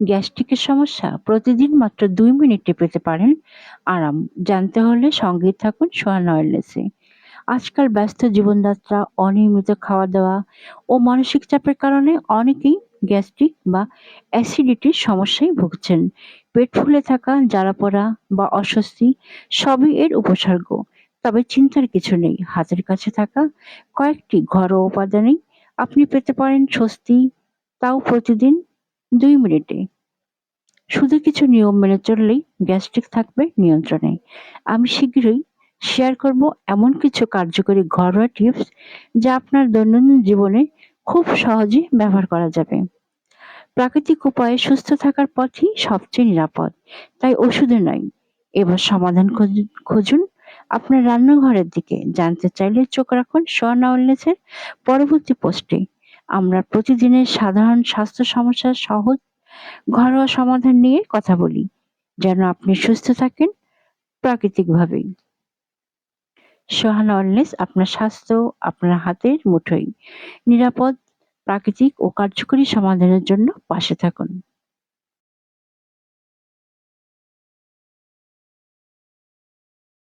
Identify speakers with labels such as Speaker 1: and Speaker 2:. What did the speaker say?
Speaker 1: গ্যাস্ট্রিকের সমস্যা প্রতিদিন মাত্র দুই মিনিটে পেতে পারেন। আরাম, জানতে হলে সঙ্গেই থাকুন সোহানা ওয়েলনেসে আজকাল ব্যস্ত জীবনযাত্রা, অনিয়মিত খাওয়া দাওয়া ও মানসিক চাপের কারণে অনেকেই গ্যাস্ট্রিক বা অ্যাসিডিটির সমস্যায় ভুগছেন। পেট ফুলে থাকা, জ্বালা পড়া বা অস্বস্তি সবই এর উপসর্গ। তবে চিন্তার কিছু নেই, হাতের কাছে থাকা কয়েকটি ঘরোয়া উপাদানেই আপনি পেতে পারেন স্বস্তি। তাও প্রতিদিন দুই মিনিটে। শুধু কিছু নিয়ম মেনে চললেই গ্যাস্ট্রিক থাকবে নিয়ন্ত্রণে। আমি শীঘ্রই শেয়ার করব এমন কিছু কার্যকরী ঘরোয়া টিপস যা আপনার দৈনন্দিন জীবনে খুব সহজে ব্যবহার করা যাবে। প্রাকৃতিক উপায়ে সুস্থ থাকার পথই সবচেয়ে নিরাপদ। তাই ওষুধে নয়, এবার সমাধান খুঁজুন আপনার রান্নাঘরের দিকে। জানতে চাইলে চোখ রাখুন সোয়ানা ওয়েলনেসের পরবর্তী পোস্টে। আমরা প্রতিদিনের সাধারণ স্বাস্থ্য সমস্যার সহজ, ঘরোয়া সমাধান নিয়ে কথা বলি। যেন আপনি সুস্থ থাকেন প্রাকৃতিকভাবেই। সোহানা অলনেস আপনার স্বাস্থ্য, আপনার হাতের মুঠোয়। নিরাপদ, প্রাকৃতিক ও কার্যকরী সমাধানের জন্য পাশে থাকুন।